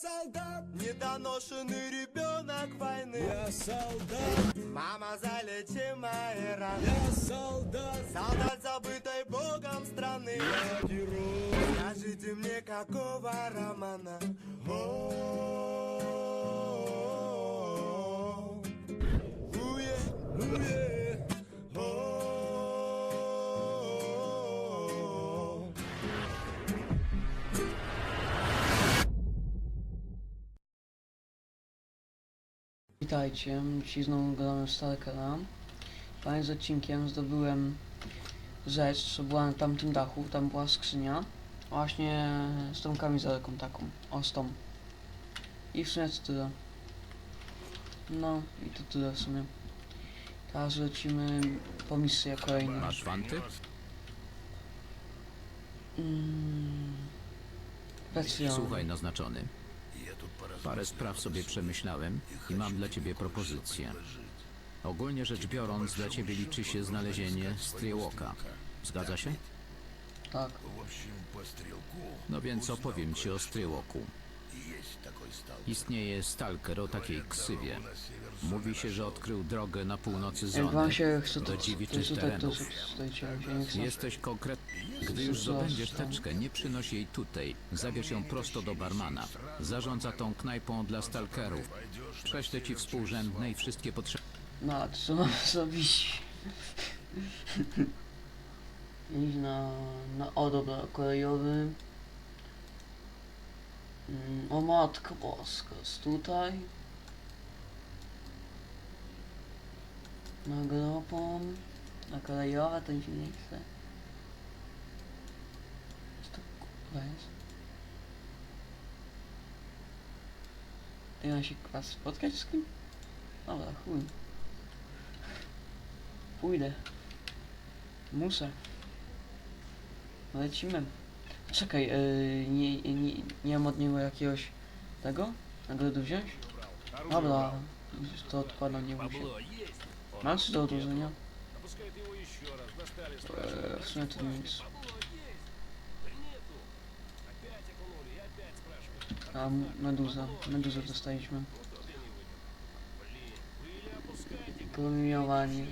солдат, Недоношенный ребенок войны. Я солдат, Мама, залечи мои раны я солдат, Солдат забытой богом страны. Я герой. Скажите мне, какого романа? О, уе, Witajcie, dzisiaj znowu gramy w Stalkera. Fajnie z odcinkiem zdobyłem rzecz, co była na tamtym dachu, tam była skrzynia. Właśnie z tą kamizelką taką, o z tą. I w sumie to tyle. No i to tyle w sumie. Teraz lecimy po misję kolejną. Masz fanty? Mm. Słuchaj, naznaczony. Parę spraw sobie przemyślałem i mam dla ciebie propozycję. Ogólnie rzecz biorąc, dla ciebie liczy się znalezienie Striełoka. Zgadza się? Tak. No więc opowiem ci o Striełoku. Istnieje stalker o takiej ksywie. Mówi się, że odkrył drogę na północy Jak zony się chce do to, to dziewiczych terenów. stoicie, się nie chce. Jesteś konkretny. Gdy już zdobędziesz teczkę, nie przynoś jej tutaj. Zabierz ją prosto do barmana. Zarządza tą knajpą dla stalkerów. Prześlę ci współrzędne i wszystkie potrzebne. No, a co mam zrobić? Iść na, na, o dobra, kolejowy. Mm, o matko boska, jest tutaj. Na gropon, na kolejowe to się nie chce. Co to kurwa jest? Ja się chyba spotkać z kim? Dobra, chuj. Pójdę. Muszę. Lecimy. Czekaj, yy, nie, nie, nie mam od niego jakiegoś tego? Nagrodu wziąć? Dobra, to odkładam, nie muszę. Coś do odłożenia? Eee, w sumie to nic. A, m- meduza. Meduzę dostaliśmy. Promieniowanie.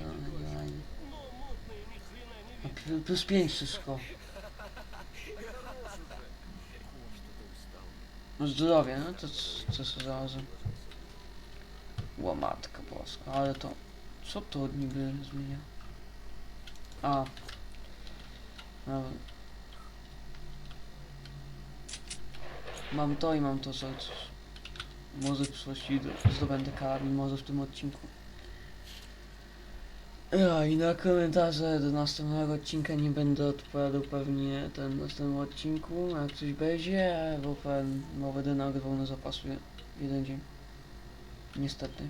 A pl- Plus 5 wszystko. No zdrowie, no to co się zarazem. Łomatka boska, ale to... Co to niby zmienia? A. Mam to i mam to co. Może w przyszłości do- zdobędę karabin, może w tym odcinku. Ja i na komentarze do następnego odcinka nie będę odpowiadał pewnie ten w następnym odcinku, jak coś będzie, bo pewnie bo będę nagrywał na zapasu jeden dzień. Niestety.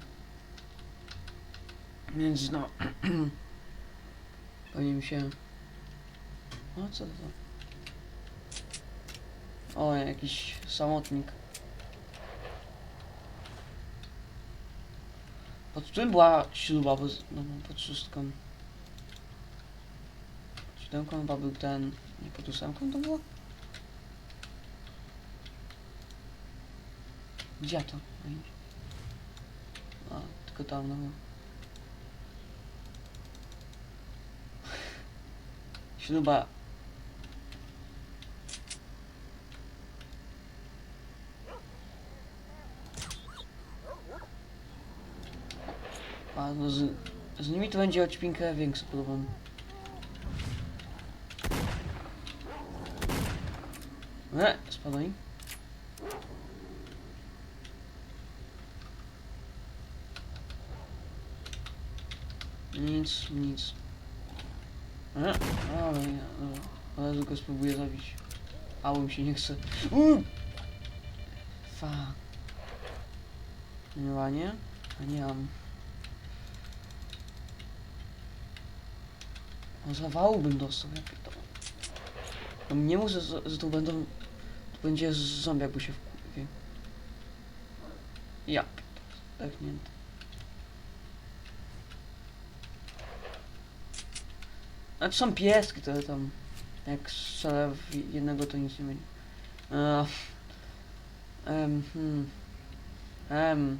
Więc no. Pewnie mi się. O co to? O, jakiś samotnik. Pod czym była śruba? Bo, z- no, no, pod szóstką. Siódemką chyba był ten... Nie, pod ósemką to było? Gdzie to? A, tylko tam, no. Śruba... No z, z nimi to będzie odcinkę większy problem. E, spadaj. Nic, nic. E, ale dobra. Ale tylko spróbuję zabić. A mi się nie chce. Uuu! Fuck. Nie, nie? A nie mam. No zawału bym dostał, jak to. No nie mów, że, tu będą... Tu będzie zombie, jakby się wkurwie. Ja zdechnięty. To są pieski, to tam... Jak strzelę w jednego, to nic nie będzie. Eee, Em, hmm. Em.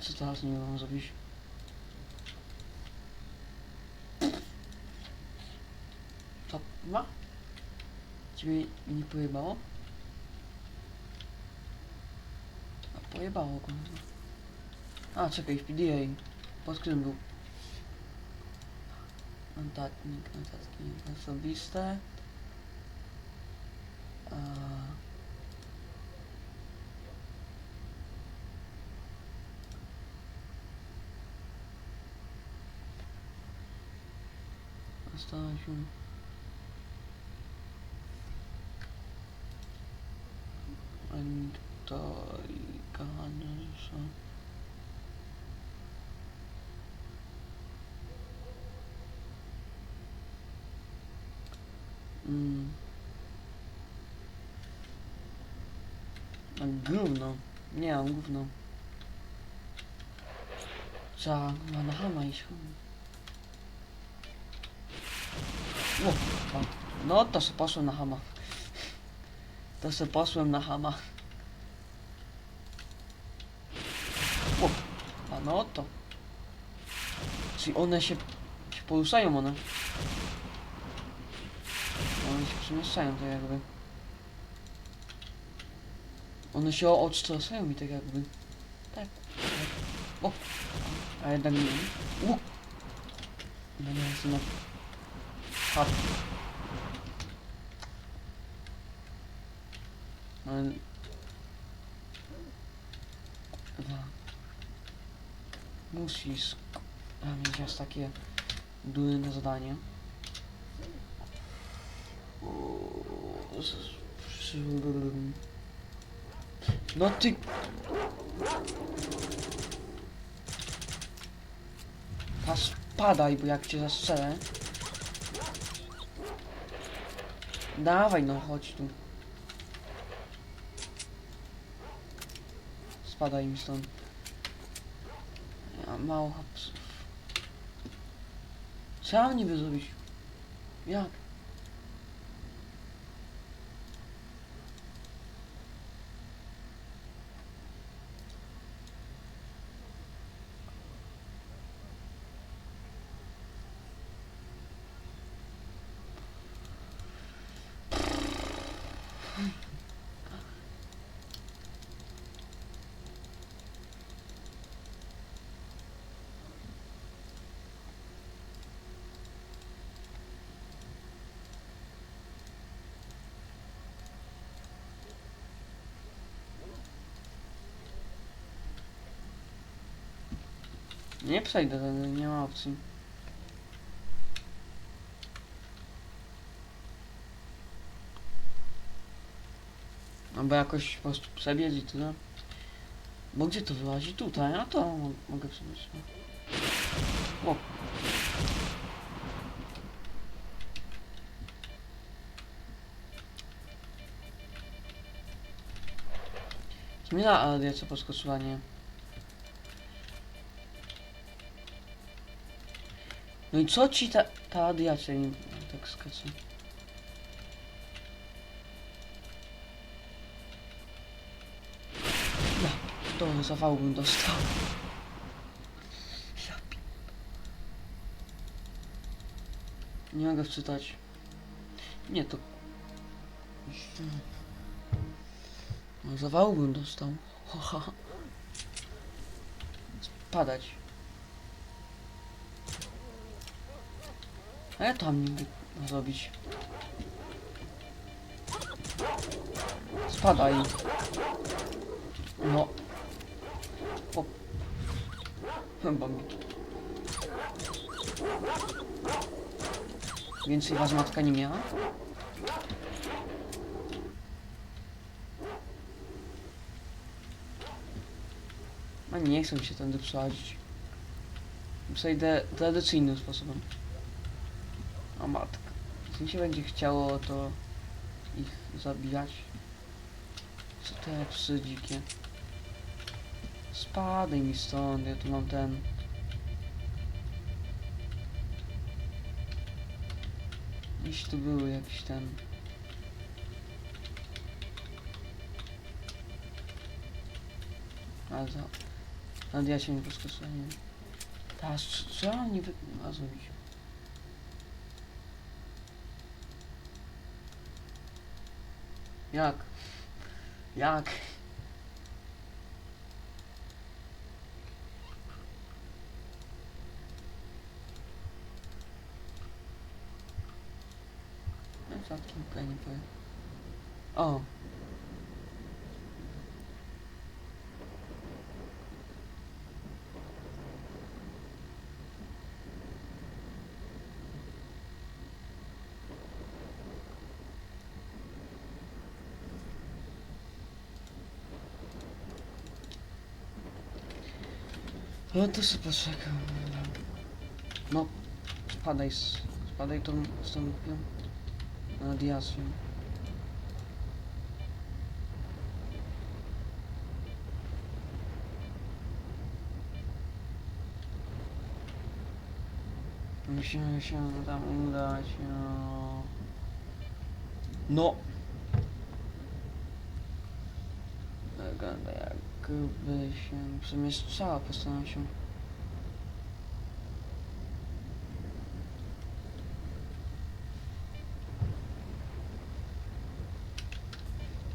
Co teraz nie mam zrobić? To ma? Ciebie nie pojebało? A pojebało kurwa. A czekaj, w PDA. Pod którym był? Notatnik, notatnik osobiste. A... Stasiu. And i Ganesha. Mm. Gówno. Nie gówno. Trzeba chyba na hama iść. No to se poszłem na hama. To se poszłem na hama. A no to. Czyli one się, się poruszają one. One się przemieszczają tak jakby. One się odstraszają mi tak jakby. Tak. tak. O! A jednak nie. No nie jest Dwa. Musisz a, mieć aż takie durne zadanie. No ty... A spadaj, bo jak cię zastrzelę... Dawaj no, chodź tu. Spadaj mi stąd. Ja mało hapsów. Co ja mam niby zrobić? Jak? Nie przejdę, nie ma opcji. No bo jakoś po prostu przebiec i tyle. Bo gdzie to wyłazi? Tutaj, a to mo- mogę przebiec. No. O. Zmiana radiacja podskoczyła, nie? No i co ci ta, ta radiacja nie tak skacze? Ja, to zawał bym dostał. Ja Nie mogę wczytać. Nie, to... No, zawału bym dostał. Haha. Spadać. A ja tam niby zrobić. Spadaj. No. O. Chyba mi. Więcej was matka nie miała? A nie chcę mi się tędy przechodzić. Przejdę tradycyjnym sposobem. Mi się będzie chciało, to ich zabijać. Co te psy dzikie? Spadaj mi stąd, ja tu mam ten... Gdzieś tu były jakiś ten... Ale to... Nawet ja się nie poskasuję. Teraz trzeba nie wy... A zrobić. Jak? Jak? No całkiem fajnie powiem. O! No to sobie poczekam. No, spadaj, spadaj tą, z tą głupią radiacją. Musimy się tam udać, no. No! Jakby się przemieszczała po się.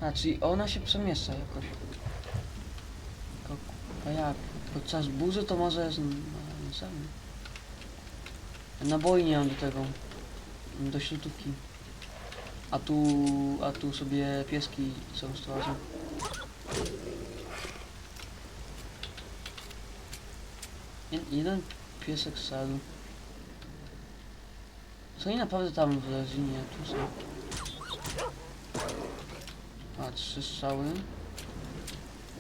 A, czyli ona się przemieszcza jakoś. A jak? Podczas burzy to może jest... Wiem. Naboi nie mam do tego. Do śrutówki. A tu... a tu sobie pieski są strażą. Jeden piesek sadł. Co oni naprawdę tam w rezynie tu są? A, trzy strzały.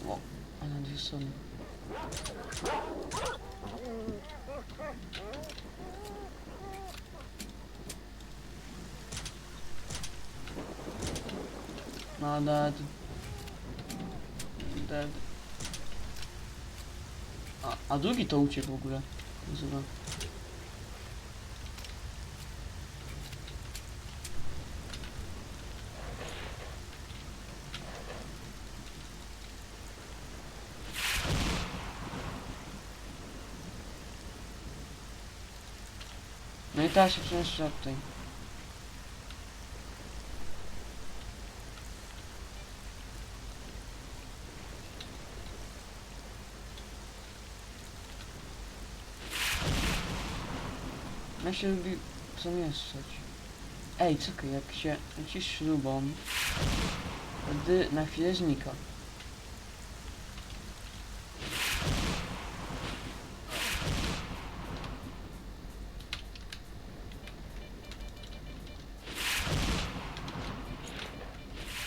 O, a na dwie strony. No, dead. Dead. A, a drugi to uciekł w ogóle. Nazywa. No i teraz się przemieszcza tutaj. Się lubi zamieszczać. Ej, czekaj, jak się leci śrubą, wtedy na chwilę znika.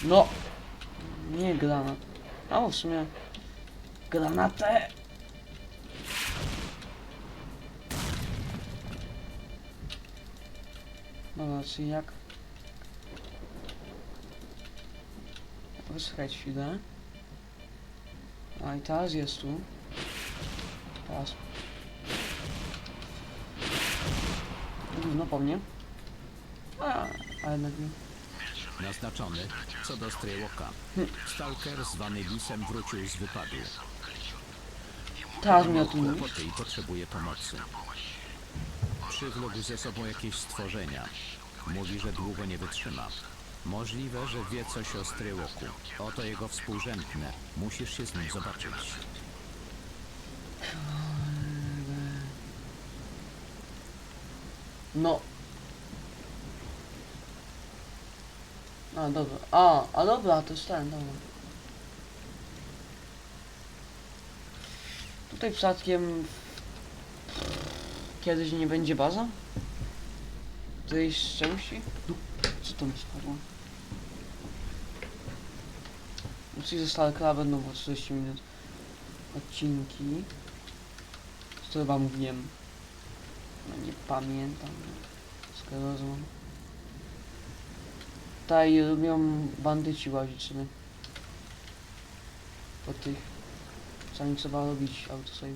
No! Nie granat. A w sumie... Granatę! Czyli jak... Wysłuchaj chwilę. A i teraz jest tu. Teraz. Gówno po mnie. A, a jednak nie. Naznaczony co do Straywoka. Stalker zwany Lisem wrócił z wypadu. Teraz mi o tym mówisz. kłopoty i potrzebuje pomocy. Przywlókł ze sobą jakieś stworzenia. Mówi, że długo nie wytrzyma. Możliwe, że wie coś o Straywoku. Oto jego współrzędne. Musisz się z nim zobaczyć. No. A, dobra. A, a dobra, to jest ten, dobra. Tutaj przypadkiem kiedyś nie będzie baza? Którejś części? Du- Co to mi spadło? Czyli ze Stalkera będą po 40 minut odcinki. Co wam wiem? No nie pamiętam. Sklerozę mam. Tutaj lubią bandyci łazić sobie. Po tych Czasami trzeba robić autosave.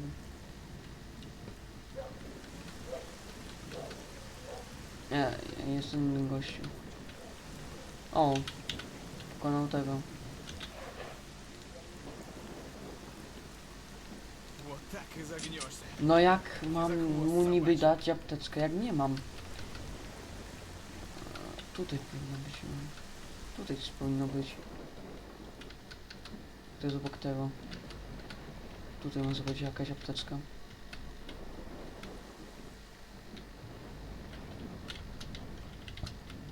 Nie, ja jestem gościu. O, pokonał tego. No jak mam mu niby dać apteczkę, jak nie mam? Tutaj powinno być. No. Tutaj też powinno być. To jest obok tego. Tutaj może być jakaś apteczka.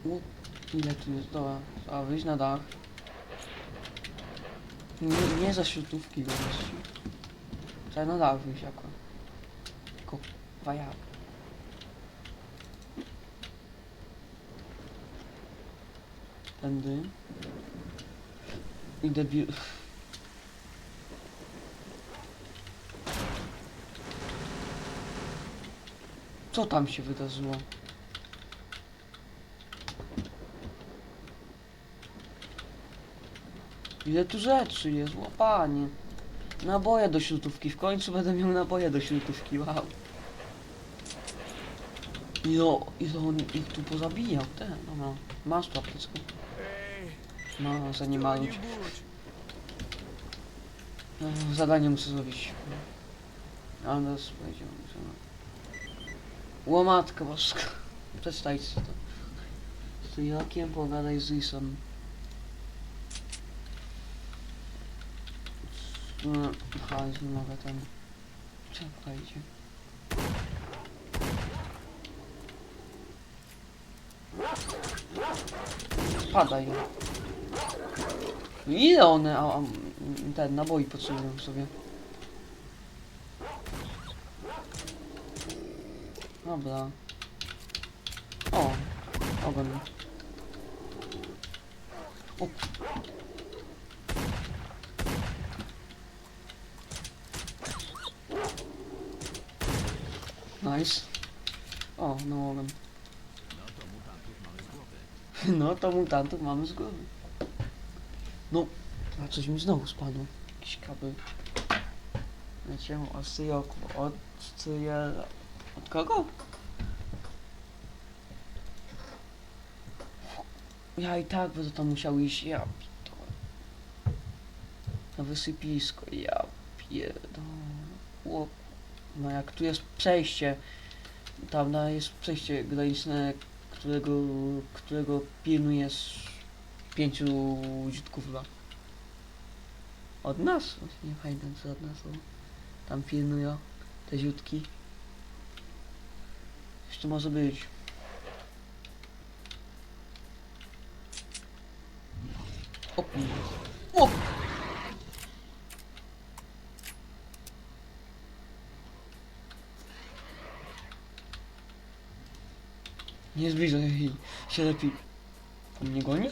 U, ile tu jest? Dobra, a wyjść na dach. Nie, nie za śrutówki gości. Trzeba na dach wyjść akurat. Tylko wajak. Tędy. I debil. Co tam się wydarzyło? Ile tu rzeczy jest, łapanie. Naboje do ślutówki, w końcu będę miał naboje do ślutówki, wow. I i to on ich tu pozabijał, te, dobra. Masz tu apteczkę. No, za nie. No, zadanie muszę zrobić. Ale teraz powiedziałem, że no. Łamatka no, no. boska. Przestańcie to. Z tym Jakiem pogadaj z Isem. No, Aha, nie mogę tam. Czekajcie. Padaj. Ile one a, a, ten naboi potrzebują sobie? Dobra. O, ogon. O. Nice. O, ogon. No to mutantów mamy z głowy. No, a coś mi znowu spadło. Jakiś kabel. Leciałem od Syjoku. Od Syjela. Od kogo? Ja i tak będę tam musiał iść. Ja pierdolę. Na wysypisko. Ja pierdolę. No jak tu jest przejście. Tam na- jest przejście graniczne, którego, którego pilnuje pięciu dziutków chyba. Od nas? Właśnie fajne, co od nas. Tam pilnują te ziutki. Jeszcze może być. O kurde. O! Nie zbliżaj się lepiej. On mnie goni?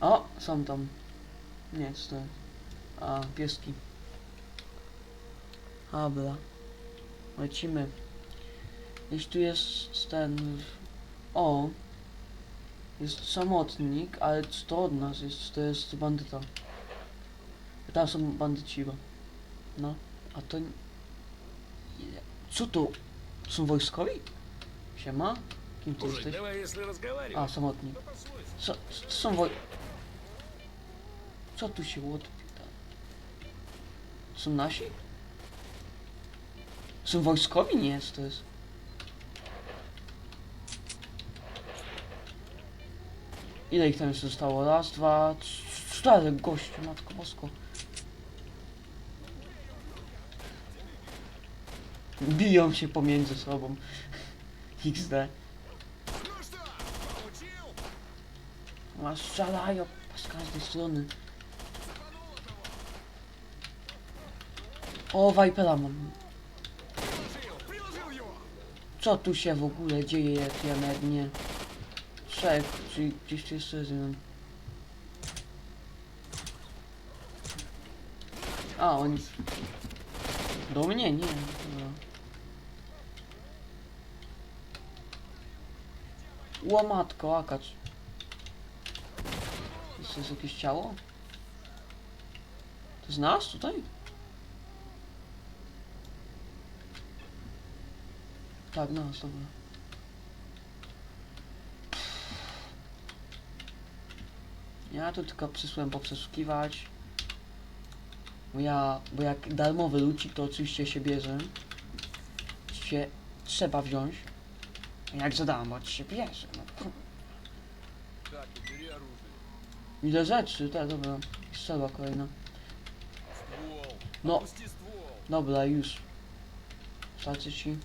O, są tam. Nie, co to? A, pieski. Dobra. Lecimy. Jeśli tu jest ten... O! Jest samotnik, ale co to od nas jest? To jest bandyta. Tam są bandyci chyba. No, a to... Co tu? Są wojskowi? Siema? Kim ty jesteś? A, samotni. Co, są woj... Co tu się odpita? Są nasi? Są wojskowi? Nie jest, to jest... Ile ich tam jeszcze zostało? Raz, dwa, cztery gości matko bosko. Biją się pomiędzy sobą. XD. A strzelają z każdej strony. O, Vipera mam. Co tu się w ogóle dzieje, jak ja mednie? Szef, czy gdzieś tu jest rezydent? No. A, oni... Do mnie? Nie. Dobra. Łomatko, akacz. To jest jakieś ciało? To jest nas tutaj? Tak, nas, dobra. Ja tu tylko przyszłem poprzeszukiwać. Bo ja, bo jak darmowy lucik, to oczywiście się bierze. Się trzeba wziąć. Jak zadałam od siebie, bierze. No. Ile rzeczy, tak, dobra. Strzelba kolejna. No. Dobra, już. Wsadzę ci.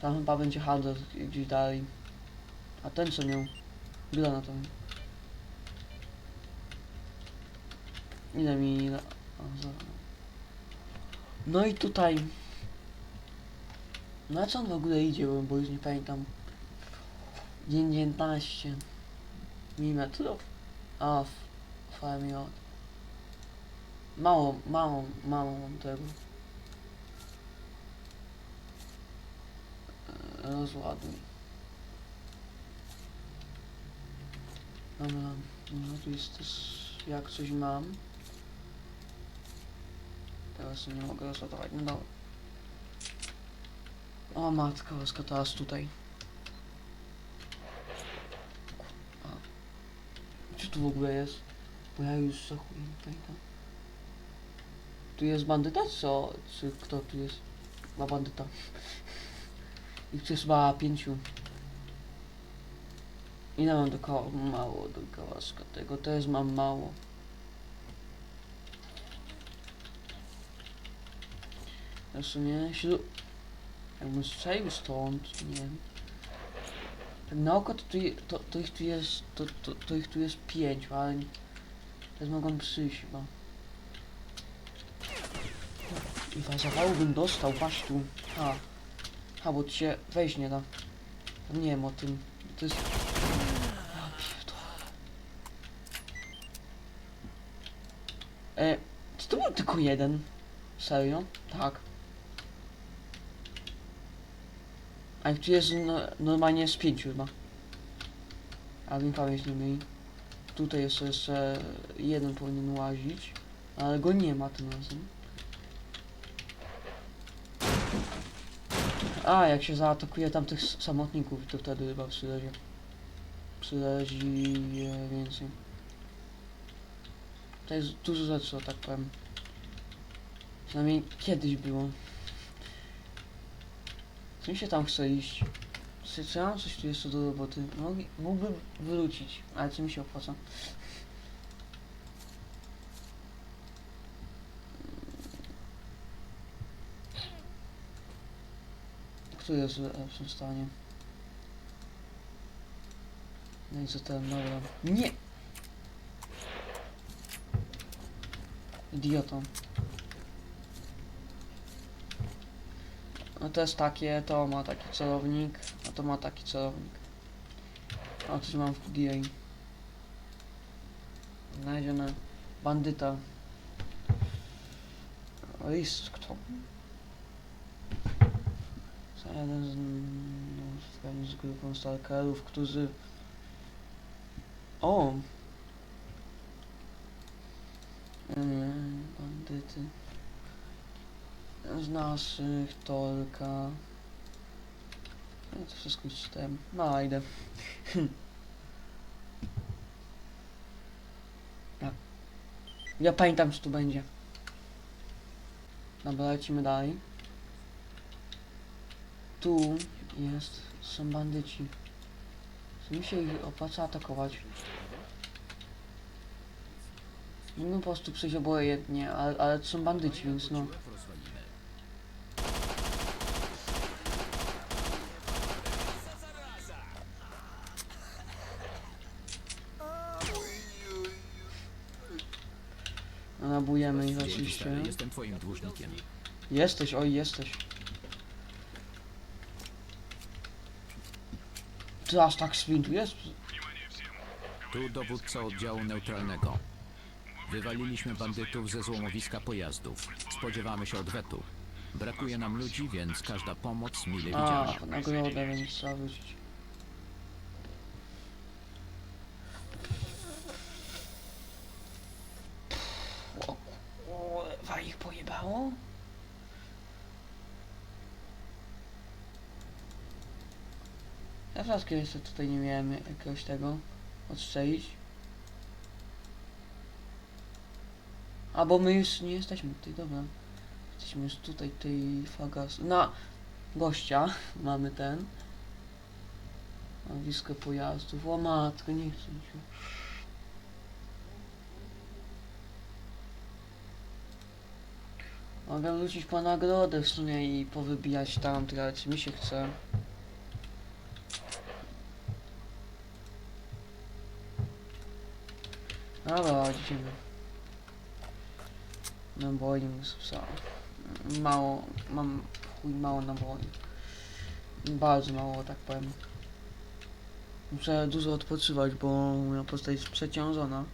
Tam chyba będzie handel gdzieś dalej. A ten co miał? Granatą. Ile mi... Ile... No i tutaj na co on w ogóle idzie, bo- już nie pamiętam. 19 mm. A, fajnie od. Mało, mało, mało mam tego. E, Rozładuj. Dobra, no tu jest też, jak coś mam. Teraz nie mogę rozładować, no dobra. O matka, boska, teraz tutaj. A. Gdzie tu w ogóle jest? Bo ja już za chuj nie pamiętam. Tu jest bandyta, co? Czy kto tu jest? Ma bandyta. Ich tu jest chyba pięciu. Ile mam do koła? Mało do kołaska. Tego też mam mało. Ja w sumie ślu... Jakbym strzelił stąd, nie wiem. Tak na oko to, tu, je- to, to ich tu jest, to, to, to ich tu jest pięć, ale też mogą przyjść chyba. I zawału bym dostał, patrz tu. A. A, bo ci się wejść nie da. Nie wiem o tym. To jest... E, czy to był tylko jeden? Serio? Tak. A tu jest no, normalnie z pięciu chyba. A mi pamięć nie myli. Tutaj jest jeszcze jeden powinien łazić. Ale go nie ma tym razem. A, jak się zaatakuje tam tych samotników, to wtedy chyba przylezie. Przylezi je więcej. To jest dużo rzeczy, o tak powiem. Przynajmniej kiedyś było. Co mi się tam chce iść? Czy ja mam coś tu jeszcze do roboty? Mogli- Mógłbym wrócić, ale czy mi się opłaca? Kto jest w lepszym stanie? No i co ten, dobra. Nie! Idiotą. No to jest takie, to ma taki celownik, a to ma taki celownik. A coś mam w DA. Znalezione. Bandyta. List, kto? Za jeden z, no, z grupą stalkerów, którzy... O! Yy, bandyty. Z naszych, Tolka. Ja to wszystko już czytałem. No, idę. ja. ja pamiętam, co tu będzie. Dobra, lecimy dalej. Tu jest, są bandyci. Czy mi się ich opłaca atakować? Mógłbym po prostu przejść obojętnie, ale, ale to są bandyci, więc. No, stary, jestem twoim dłużnikiem. Jesteś, oj, jesteś. Ty aż tak sprintujesz? Tu dowódca oddziału neutralnego. Wywaliliśmy bandytów ze złomowiska pojazdów. Spodziewamy się odwetu. Brakuje nam ludzi, więc każda pomoc mile widziana. A, nagrodę, więc trzeba wrócić. A pojebało? Ja rzadko jeszcze tutaj nie miałem jakiegoś tego odstrzelić. A bo my już nie jesteśmy tutaj, dobra. Jesteśmy już tutaj, tej fagas. Na gościa mamy ten. Nazwisko pojazdów. O matko, nie chcę się. Mogę wrócić po nagrodę w sumie i powybijać tam, tyle czy mi się chce. Dobra, idziemy. Naboi z psa. Mało, mam chuj mało naboi. Bardzo mało, tak powiem. Muszę dużo odpoczywać, bo moja postać jest przeciążona.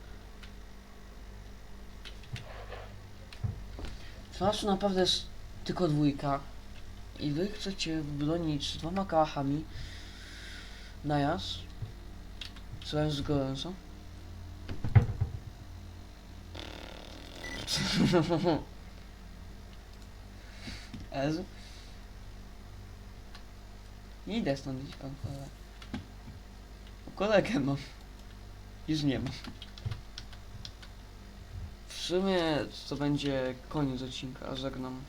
Znaczy naprawdę jest tylko dwójka. I wy chcecie bronić z dwoma kałachami najazd. Co jest gorąco? Ezu? Idę stąd iść pan kolega. Kolegę mam. Już nie mam. Sumie to będzie koniec odcinka, żegnam.